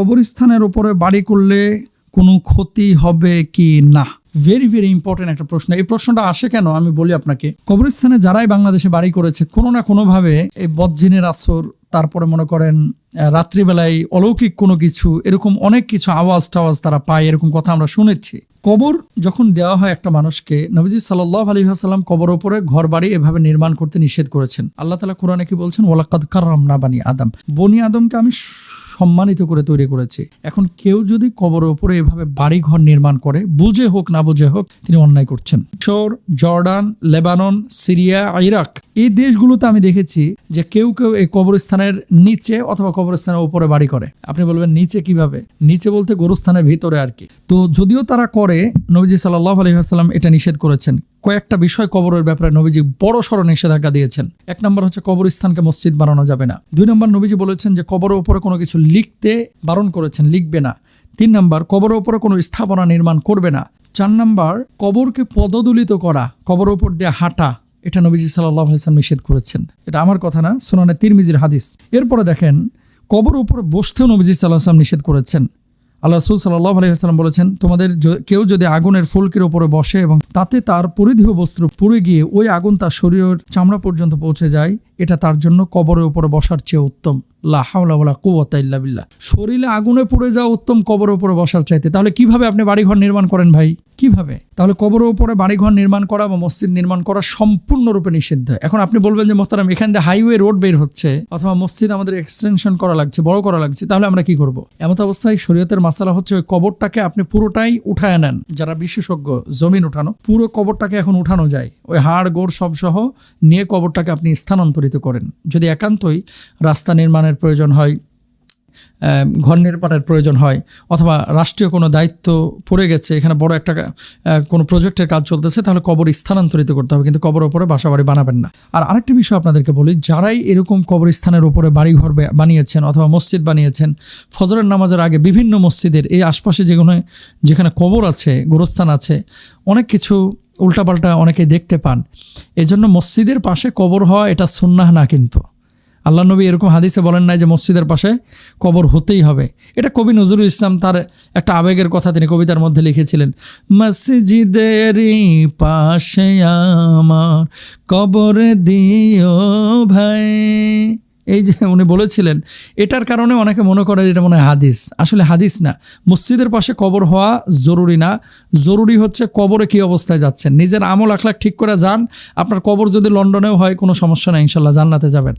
কবরস্থানের উপরে বাড়ি করলে কোনো ক্ষতি হবে কি না? ভেরি ভেরি ইম্পর্টেন্ট একটা প্রশ্ন। এই প্রশ্নটা আসে কেন? আমি বলি আপনাকে। কবরস্থানে যারাই বাংলাদেশে বাড়ি করেছে, কোনো না কোনোভাবে এই বজ্জিনের আসর, তারপরে মনে করেন রাত্রিবেলায় অলৌকিক কোনো কিছু, এরকম অনেক কিছু আওয়াজ টাওয়াজ তারা পায়, এরকম কথা আমরা শুনেছি। কবর যখন দেওয়া হয় একটা মানুষকে, নবীজি সাল্লাহ আলী আসাল্লাম কবর ওপরে ঘর বাড়ি এভাবে নির্মাণ করতে নিষেধ করেছেন। আল্লাহ তালা কোরআনে কি বলছেন? ওলাকাদ কারাম না বানি আদম। বনি আদমকে আমি সম্মানিত করে তৈরি করেছি। এখন কেউ যদি কবরের উপরে এভাবে বাড়ি ঘর নির্মাণ করে, বুঝে হোক না বুঝে হোক, তিনি অন্যায় করছেন। মিশর, জর্ডান, লেবানন, সিরিয়া, ইরাক, এই দেশগুলোতে আমি দেখেছি যে কেউ কেউ এই কবরস্থানের নিচে অথবা কবরস্থানের উপরে বাড়ি করে। আপনি বলবেন, নিচে কীভাবে? নিচে বলতে গোরস্থানের ভিতরে আর কি। তো যদিও তারা করে নবীজি সাল্লাহ আলহিহাস্লাম এটা নিষেধ করেছেন। কয়েকটা বিষয় কবরের ব্যাপারে নবীজি বড় সড় নিষেধাজ্ঞা দিয়েছেন। এক নম্বর হচ্ছে কবরস্থানকে মসজিদ বানানো যাবে না। দুই নম্বর নবীজি বলেছেন যে কবরের উপরে কোনো কিছু লিখতে বারণ করেছেন, লিখবে না। তিন নম্বর, কবরের উপরে কোনো স্থাপনা নির্মাণ করবে না। চার নম্বর, কবরকে পদদলিত করা, কবরের উপর দিয়ে হাঁটা, এটা নবীজি সাল্লাহ হাসান নিষেধ করেছেন। এটা আমার কথা না, সোনানে তিরমিজির হাদিস। এরপরে দেখেন কবর উপর বসতেও নবীজি সাল্লাহ আসলাম নিষেধ করেছেন। আল্লাহ রসুল সাল্লাহ আলহিহাস্লাম বলেছেন, তোমাদের কেউ যদি আগুনের ফুলকির ওপরে বসে এবং তাতে তার পরিধেয় বস্ত্র পুড়ে গিয়ে ওই আগুন তার শরীরের চামড়া পর্যন্ত পৌঁছে যায়, এটা তার জন্য কবরের ওপরে বসার চেয়ে উত্তম। লাহাউলা ইল্লা বিল্লাহ। শরীরে আগুনে পুড়ে যাওয়া উত্তম কবরের ওপরে বসার চাইতে। তাহলে কীভাবে আপনি বাড়িঘর নির্মাণ করেন ভাই? কীভাবে? তাহলে কবরের উপরে বাড়িঘর নির্মাণ করা বা মসজিদ নির্মাণ করা সম্পূর্ণরূপে নিষিদ্ধ। এখন আপনি বলবেন যে, মোহতারাম, এখান দিয়ে হাইওয়ে রোড বের হচ্ছে অথবা মসজিদ আমাদের এক্সটেনশন করা লাগছে, বড় করা লাগছে, তাহলে আমরা কি করব? এমত অবস্থায় শরীয়তের মাসালা হচ্ছে, ওই কবরটাকে আপনি পুরোটাই উঠায় নেন। যারা বিশেষজ্ঞ, জমিন উঠানো, পুরো কবরটাকে এখন উঠানো যায়। ওই হাড়, গোড় সব সহ নিয়ে কবরটাকে আপনি স্থানান্তরিত করেন। যদি একান্তই রাস্তা নির্মাণের প্রয়োজন হয় ঘর নির্মাণের প্রয়োজন হয় অথবা রাষ্ট্রীয় কোনো দায়িত্ব পড়ে গেছে, এখানে বড় একটা কোনো প্রজেক্টের কাজ চলতেছে, তাহলে কবর স্থানান্তরিত করতে হবে, কিন্তু কবর ওপরে বাসা বাড়ি বানাবেন না। আর আরেকটি বিষয় আপনাদেরকে বলি, যারাই এরকম কবরস্থানের উপরে বাড়িঘর বানিয়েছেন অথবা মসজিদ বানিয়েছেন, ফজরের নামাজের আগে বিভিন্ন মসজিদের এই আশপাশে যেগুলো যেখানে কবর আছে, গোরস্থান আছে, অনেক কিছু উল্টাপাল্টা অনেকে দেখতে পান। এজন্য মসজিদের পাশে কবর হওয়া এটা সুন্নাহ না কিন্তু। আল্লাহ নবী এরকম হাদিসে বলেন নাই যে মসজিদের পাশে কবর হতেই হবে। এটা কবি নজরুল ইসলাম তার একটা আবেগের কথা তিনি কবিতার মধ্যে লিখেছিলেন। মসজিদের পাশে আমার কবর দিও ভাই। এই যে উনি বলেছিলেন, এটার কারণে অনেকে মনে করে যে এটা মনে হয় হাদিস। আসলে হাদিস না, মসজিদের পাশে কবর হওয়া জরুরি না। জরুরি হচ্ছে কবরে কি অবস্থায় যাচ্ছেন। নিজের আমল আখলাখ ঠিক করে যান। আপনার কবর যদি লন্ডনেও হয়, কোনো সমস্যা নাই, ইনশাল্লাহ জান্নাতে যাবেন।